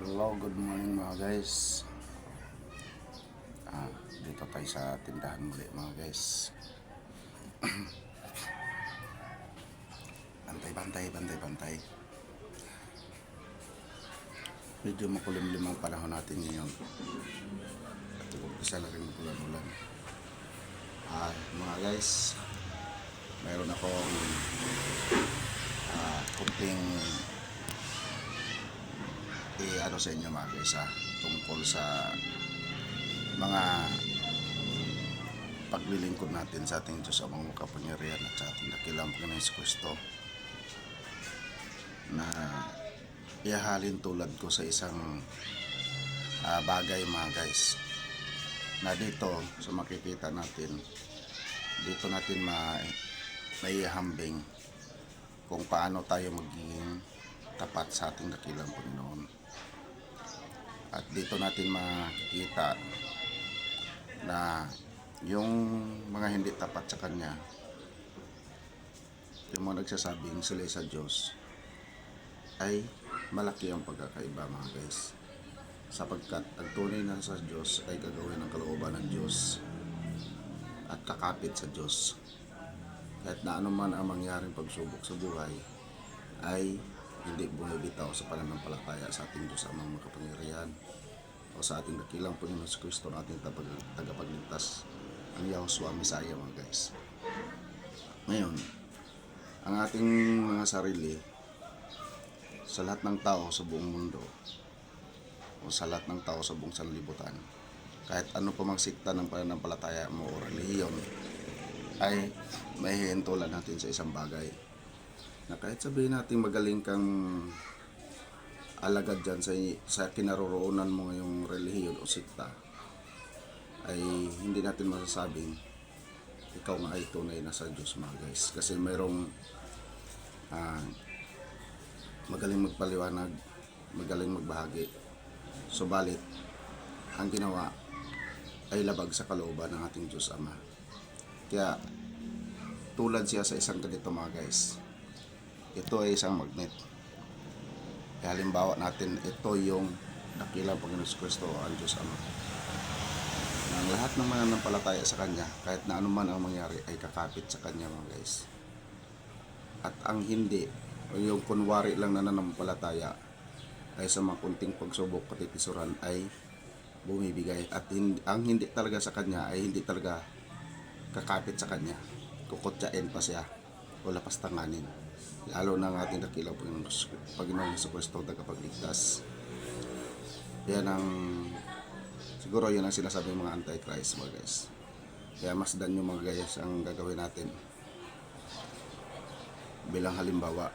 Hello, good morning mga guys. Ah, dito tayo sa tindahan muli mga guys. bantay, bantay, bantay, bantay. Medyo makulimlim ang panahon natin ngayon. At isa na rin ulan-ulan. Ah, mga guys, mayroon akong ah, kunting i-ano sa inyo mga ha, tungkol sa mga paglilingkod natin sa ating Diyos amang makapangyarihan at sa ating dakilang Panginoon sa Kristo na ihahalin tulad ko sa isang ah, bagay mga guys na dito sa makikita natin dito natin ma maihambing kung paano tayo magiging tapat sa ating dakilang Panginoon at dito natin makikita na yung mga hindi tapat sa Kanya, yung mga nagsasabing sila sa Diyos, ay malaki ang pagkakaiba mga guys. Sapagkat ang tunay na sa Diyos ay gagawin ng kalooban ng Diyos at kakapit sa Diyos. Kahit na anuman ang mangyaring pagsubok sa buhay, ay hindi bumibitaw sa pananampalataya sa ating Diyos amang makapangyarihan o sa ating dakilang Panginoon sa Kristo na ating tagapagligtas ang Yahushua Messiah mga guys. Ngayon, ang ating mga sarili sa lahat ng tao sa buong mundo o sa lahat ng tao sa buong sanlibutan kahit ano pa mang sikta ng pananampalataya mo o relihiyon ay may hihintulan natin sa isang bagay na kahit sabihin natin magaling kang alagad dyan sa, sa kinaroroonan mo ngayong relihiyon o sikta ay hindi natin masasabing ikaw nga ay tunay na sa Diyos mga guys. Kasi mayroong ah, magaling magpaliwanag magaling magbahagi. Subalit ang ginawa ay labag sa kalooban ng ating Diyos Ama. Kaya tulad siya sa isang ganito mga guys ito ay isang magnet. Halimbawa natin, ito yung dakilang Panginoon Kristo ang Diyos Ama. Ang lahat ng mananampalataya sa Kanya, kahit na anuman ang mangyari, ay kakapit sa Kanya mga guys. At ang hindi, o yung kunwari lang na nananampalataya, ay sa mga kunting pagsubok katitisuran ay bumibigay. At hin- ang hindi talaga sa Kanya ay hindi talaga kakapit sa Kanya. Kukutyain pa siya o lapas tanganin lalo na ang ating dakilang Panginoon, Panginoon sa Kristo tagapagligtas. Yan ang siguro yan ang sinasabi ng mga antichrist mga guys. Kaya masdan yung mga guys ang gagawin natin bilang halimbawa.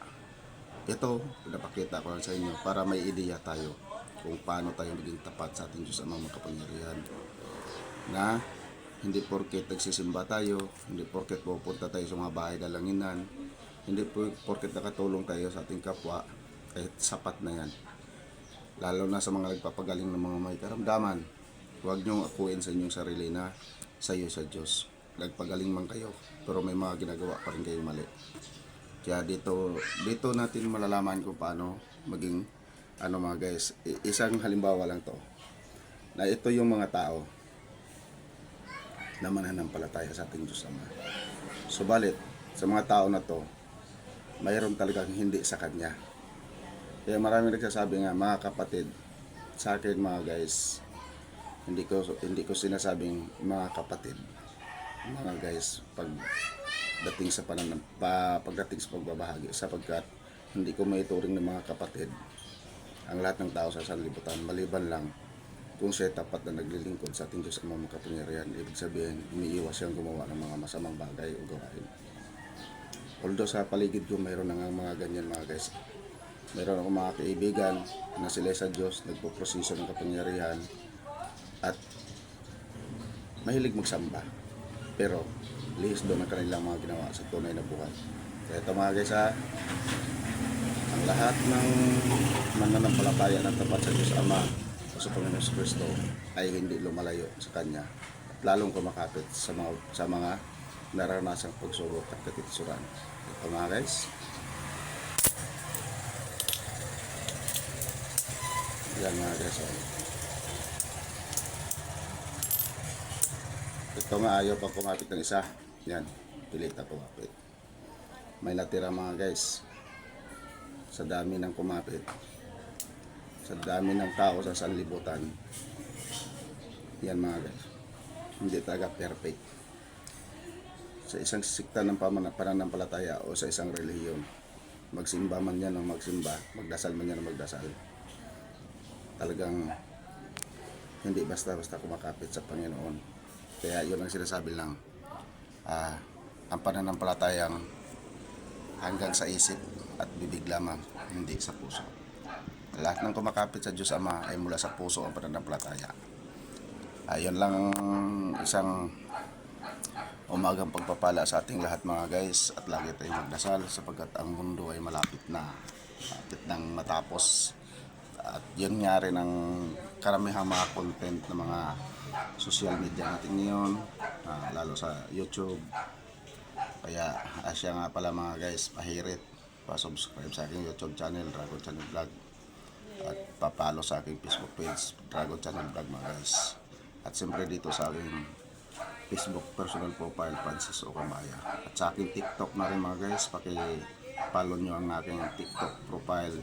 Ito, pinapakita ko lang sa inyo para may ideya tayo kung paano tayo maging tapat sa ating Diyos amang makapangyarihan. Na hindi porket nagsisimba tayo, hindi porket pupunta tayo sa mga bahay dalanginan, hindi po porket nakatulong tayo sa ating kapwa, kahit sapat na yan. Lalo na sa mga nagpapagaling ng mga may karamdaman, huwag niyong akuin sa inyong sarili na sa iyo sa Diyos. Nagpagaling man kayo, pero may mga ginagawa pa rin kayo mali. Kaya dito, dito natin malalaman kung paano maging, ano mga guys, isang halimbawa lang to, na ito yung mga tao na mananampalataya sa ating Diyos Ama. Subalit, sa mga tao na to, mayroon talagang hindi sa Kanya. Kaya marami nagsasabi nga, mga kapatid, sa akin mga guys, hindi ko hindi ko sinasabing mga kapatid. Mga guys, pag dating sa panan pa, pagdating sa pagbabahagi sapagkat hindi ko maituring ng mga kapatid ang lahat ng tao sa sanlibutan maliban lang kung siya tapat na naglilingkod sa ating Diyos ang mga makapangyarihan, ibig sabihin, umiiwas siyang gumawa ng mga masamang bagay o gawain. Although sa paligid ko, mayroon na mga ganyan mga guys. Mayroon ako mga kaibigan na sila sa Diyos, nagpo-proseso ng kapangyarihan at mahilig magsamba. Pero, lihis doon ang kanilang mga ginawa sa tunay na buhay. Kaya ito mga guys ha, ang lahat ng mananampalataya ng tapat sa Diyos Ama o sa Panginoon Kristo ay hindi lumalayo sa Kanya at lalong kumakapit sa mga, sa mga naranasang pagsubok at katitsuran. Ito mga guys. Yan mga guys. Oh. Ito nga ayaw pa kumapit ng isa. Yan. Pilit na kumapit. May natira mga guys. Sa dami ng kumapit. Sa dami ng tao sa sanlibutan. Yan mga guys. Hindi talaga perfect. Sa isang sikta ng pamana- pananampalataya o sa isang relihiyon. Magsimba man yan o magsimba. Magdasal man yan o magdasal. Talagang hindi basta-basta kumakapit sa Panginoon. Kaya yun ang sinasabi lang, ah, ang pananampalatayang hanggang sa isip at bibig lamang, hindi sa puso. Lahat ng kumakapit sa Diyos Ama ay mula sa puso ang pananampalataya. Ayun lang ang isang umagang pagpapala sa ating lahat mga guys at lagi tayong magdasal sapagkat ang mundo ay malapit na malapit nang matapos. At yun nga rin ang karamihang mga content ng mga social media natin ngayon ah, lalo sa YouTube. Kaya asya nga pala mga guys pahirit pa-subscribe sa aking YouTube channel Dragon Channel Vlog. At papalo sa aking Facebook page Dragon Channel Vlog mga guys. At siyempre dito sa aking Facebook personal profile Francis Ocamaya at sa aking TikTok na rin mga guys paki-follow nyo ang aking TikTok profile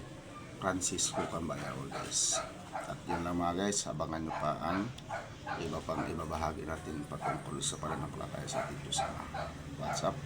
Francis Ocamaya mga guys at yun lang mga guys abangan nyo pa ang iba pang ibabahagi natin patungkol sa pananampalataya sa ating Diyos Ama. What's up?